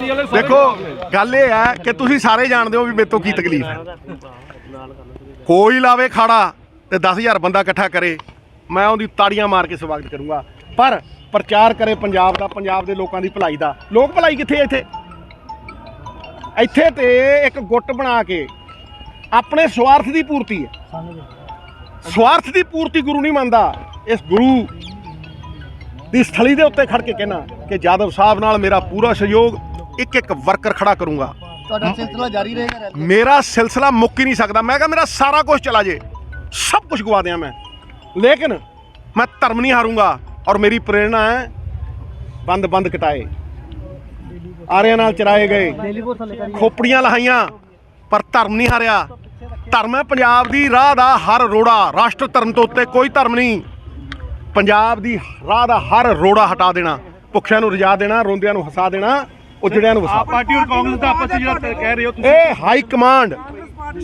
ਦੇਖੋ ਗੱਲ ਇਹ ਹੈ ਕਿ ਤੁਸੀਂ ਸਾਰੇ ਜਾਣਦੇ ਹੋ ਵੀ ਮੇਰੇ ਤੋਂ ਕੀ ਤਕਲੀਫ ਹੈ। ਕੋਈ ਲਾਵੇ ਖਾੜਾ ਤੇ 10000 ਬੰਦਾ ਇਕੱਠਾ ਕਰੇ ਮੈਂ ਉਹਦੀ ਤਾੜੀਆਂ ਮਾਰ ਕੇ ਸਵਾਗਤ ਕਰੂੰਗਾ। ਪਰ ਪ੍ਰਚਾਰ ਕਰੇ ਪੰਜਾਬ ਦਾ ਪੰਜਾਬ ਦੇ ਲੋਕਾਂ ਦੀ ਭਲਾਈ ਦਾ। ਲੋਕ ਭਲਾਈ ਕਿੱਥੇ ਹੈ ਇੱਥੇ? ਇੱਥੇ ਤੇ ਇੱਕ ਗੁੱਟ ਬਣਾ ਕੇ ਆਪਣੇ ਸਵਾਰਥ ਦੀ ਪੂਰਤੀ ਹੈ। ਸਵਾਰਥ ਦੀ ਪੂਰਤੀ ਗੁਰੂ ਨਹੀਂ ਮੰਨਦਾ। ਇਸ ਗੁਰੂ ਦੀ ਸਥਲੀ ਦੇ ਉੱਤੇ ਖੜ ਕੇ ਕਹਿਣਾ ਕਿ ਜਾਦਵ ਸਾਹਿਬ ਨਾਲ ਮੇਰਾ ਪੂਰਾ ਸਹਿਯੋਗ ਇੱਕ ਇੱਕ ਵਰਕਰ ਖੜਾ ਕਰੂੰਗਾ। ਤੁਹਾਡਾ ਸਿਲਸਿਲਾ ਜਾਰੀ ਰਹੇਗਾ ਮੇਰਾ ਸਿਲਸਿਲਾ ਮੁੱਕ ਹੀ ਨਹੀਂ ਸਕਦਾ। ਮੈਂ ਕਿਹਾ ਮੇਰਾ ਸਾਰਾ ਕੁਝ ਚਲਾ ਜੇ। ਸਭ ਕੁਝ ਗਵਾ ਦਿਆਂ ਮੈਂ। ਲੇਕਿਨ ਮੈਂ ਧਰਮ ਨਹੀਂ ਹਾਰੂੰਗਾ ਔਰ ਮੇਰੀ ਪ੍ਰੇਰਣਾ ਹੈ ਬੰਦ ਬੰਦ ਕਟਾਏ। ਆਰਿਆਂ ਨਾਲ ਚਰਾਏ ਗਏ। ਖੋਪੜੀਆਂ ਲਹਾਈਆਂ ਪਰ ਧਰਮ ਨਹੀਂ ਹਾਰਿਆ। ਧਰਮ ਹੈ ਪੰਜਾਬ ਦੀ ਰਾਹ ਦਾ ਹਰ ਰੋੜਾ। ਰਾਸ਼ਟਰ ਧਰਮ ਤੋਂ ਉੱਤੇ ਕੋਈ ਧਰਮ ਨਹੀਂ। ਪੰਜਾਬ ਦੀ ਰਾਹ ਦਾ ਹਰ ਰੋੜਾ ਹਟਾ ਦੇਣਾ। ਭੁੱਖਿਆਂ ਨੂੰ ਰਜਾ ਦੇਣਾ ਰੋਂਦਿਆਂ ਨੂੰ ਹਸਾ ਦੇਣਾ। ਉਜੜਿਆਂ ਨੂੰ ਵਸਾ ਆਪ ਪਾਰਟੀ ਔਰ ਕਾਂਗਰਸ ਦਾ ਆਪਸ ਵਿੱਚ ਜਿਹੜਾ ਕਹਿ ਰਹੇ ਹੋ ਤੁਸੀਂ। ਇਹ ਹਾਈ ਕਮਾਂਡ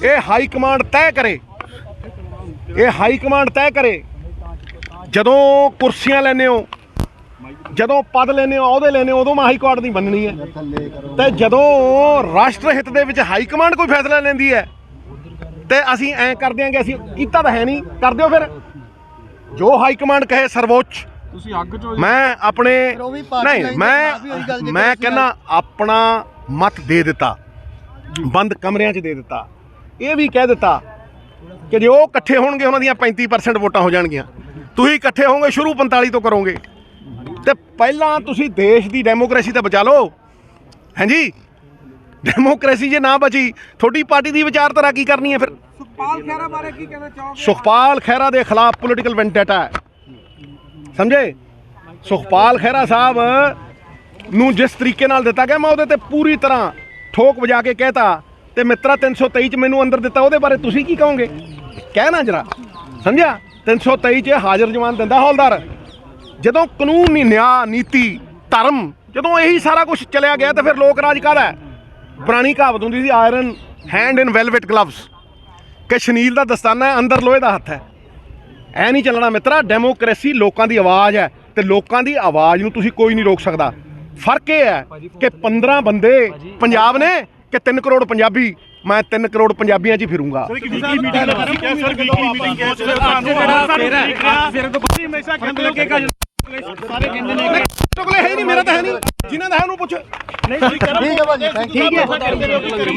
ਇਹ ਹਾਈ ਕਮਾਂਡ ਤੈਅ ਕਰੇ। ਇਹ ਹਾਈ ਕਮਾਂਡ ਤੈਅ ਕਰੇ। ਜਦੋਂ ਕੁਰਸੀਆਂ ਲੈਨੇ ਹੋ ਜਦੋਂ ਪਦ ਲੈਨੇ ਹੋ ਅਹੁਦੇ ਲੈਨੇ ਹੋ ਉਦੋਂ ਮੈਂ ਹਾਈ ਕੋਰਟ ਦੀ ਮੰਨਣੀ ਹੈ। ਤੇ ਜਦੋਂ ਰਾਸ਼ਟਰ ਹਿੱਤ ਦੇ ਵਿੱਚ ਹਾਈ ਕਮਾਂਡ ਕੋਈ ਫੈਸਲਾ ਲੈਂਦੀ ਹੈ ਤੇ ਅਸੀਂ ਐਂ ਕਰ ਦਿਆਂਗੇ ਅਸੀਂ ਕੀਤਾ ਤਾਂ ਹੈ ਨਹੀਂ। ਕਰ ਦਿਓ ਫਿਰ। ਜੋ ਹਾਈ ਕਮਾਂਡ ਕਹੇ ਸਰਵੋੱਚ ਤੁਸੀਂ ਅੱਗ ਚੋਂ ਮੈਂ ਆਪਣੇ ਨਹੀਂ ਮੈਂ ਮੈਂ ਕਹਿੰਦਾ ਆਪਣਾ ਮਤ ਦੇ ਦਿੱਤਾ। ਬੰਦ ਕਮਰਿਆਂ 'ਚ ਦੇ ਦਿੱਤਾ। ਇਹ ਵੀ ਕਹਿ ਦਿੱਤਾ ਕਿ ਜੇ ਉਹ ਇਕੱਠੇ ਹੋਣਗੇ ਉਹਨਾਂ ਦੀਆਂ 35% ਵੋਟਾਂ ਹੋ ਜਾਣਗੀਆਂ। ਤੁਸੀਂ ਇਕੱਠੇ ਹੋਵੋਗੇ ਸ਼ੁਰੂ 45 ਤੋਂ ਕਰੋਗੇ। ਤੇ ਪਹਿਲਾਂ ਤੁਸੀਂ ਦੇਸ਼ ਦੀ ਡੈਮੋਕ੍ਰੇਸੀ ਤਾਂ ਬਚਾ ਲਓ। ਹਾਂਜੀ ਡੈਮੋਕ੍ਰੇਸੀ ਜੇ ਨਾ ਬਚੀ ਤੁਹਾਡੀ ਪਾਰਟੀ ਦੀ ਵਿਚਾਰਧਾਰਾ ਕੀ ਕਰਨੀ ਹੈ ਫਿਰ? ਸੁਖਪਾਲ ਖਹਿਰਾ ਬਾਰੇ ਕੀ ਕਹਿਣਾ ਚਾਹੋਗੇ? ਸੁਖਪਾਲ ਖਹਿਰਾ ਦੇ ਖਿਲਾਫ ਪੋਲੀਟੀਕਲ ਵੈਂਡੇਟਾ ਹੈ। ਸਮਝੇ? ਸੁਖਪਾਲ ਖਹਿਰਾ ਸਾਹਿਬ ਨੂੰ ਜਿਸ ਤਰੀਕੇ ਨਾਲ ਦਿੱਤਾ ਗਿਆ, ਮੈਂ ਉਹਦੇ ਤੇ ਪੂਰੀ ਤਰ੍ਹਾਂ ਠੋਕ ਵਜਾ ਕੇ ਕਹਿਤਾ ਤੇ ਮਿੱਤਰਾ 323 ਚ ਮੈਨੂੰ ਅੰਦਰ ਦਿੱਤਾ, ਉਹਦੇ ਬਾਰੇ ਤੁਸੀਂ ਕੀ ਕਹੋਗੇ? ਕਹਿਣਾ ਜਰਾ, ਸਮਝਿਆ? 323 ਚ ਹਾਜ਼ਰ ਜਵਾਨ ਦਿੰਦਾ ਹੌਲਦਾਰ। ਜਦੋਂ ਕਾਨੂੰਨ ਨਿਆਂ, ਨੀਤੀ, ਧਰਮ, ਜਦੋਂ ਇਹੀ ਸਾਰਾ ਕੁਝ ਚਲਿਆ ਗਿਆ ਤਾਂ ਫਿਰ ਲੋਕ ਰਾਜ ਕਾਹਦਾ ਪੁਰਾਣੀ ਕਹਾਵਤ ਹੁੰਦੀ ਸੀ iron hand in velvet gloves ਕਿ ਸ਼ਨੀਲ ਦਾ ਦਸਤਾਨਾ ਹੈ, ਅੰਦਰ ਲੋਹੇ ਦਾ ਹੱਥ ਹੈ। ਐ ਨਹੀਂ ਚੱਲਣਾ ਮਿੱਤਰਾ ਡੈਮੋਕ੍ਰੇਸੀ ਲੋਕਾਂ ਦੀ ਆਵਾਜ਼ ਹੈ ਤੇ ਲੋਕਾਂ ਦੀ ਆਵਾਜ਼ ਨੂੰ ਤੁਸੀਂ ਕੋਈ ਨਹੀਂ ਰੋਕ ਸਕਦਾ। ਫ਼ਰਕ ਇਹ ਹੈ ਕਿ 15 ਬੰਦੇ ਪੰਜਾਬ ਨੇ ਕਿ 3 ਕਰੋੜ ਪੰਜਾਬੀ ਮੈਂ 3 ਕਰੋੜ ਪੰਜਾਬੀਆਂ 'ਚ ਹੀ ਫਿਰੂੰਗਾ। Weekly meeting sir weekly meeting ਕਿਹਾ ਸਰ ਤੁਹਾਨੂੰ ਜਿਹੜਾ ਸਿਰ ਤੋਂ ਬਾਅਦ ਹਮੇਸ਼ਾ ਕਹਿੰਦੇ ਲੱਗੇਗਾ ਸਾਰੇ ਕਹਿੰਦੇ ਨੇ ਕੋਲੇ ਹੈ ਹੀ ਨਹੀਂ ਮੇਰਾ ਤਾਂ ਹੈ ਨਹੀਂ। ਜਿਨ੍ਹਾਂ ਦਾ ਹੈ ਉਹਨੂੰ ਪੁੱਛ। ਨਹੀਂ ਠੀਕ ਹੈ ਭਾਜੀ ਥੈਂਕ ਯੂ ਠੀਕ ਹੈ।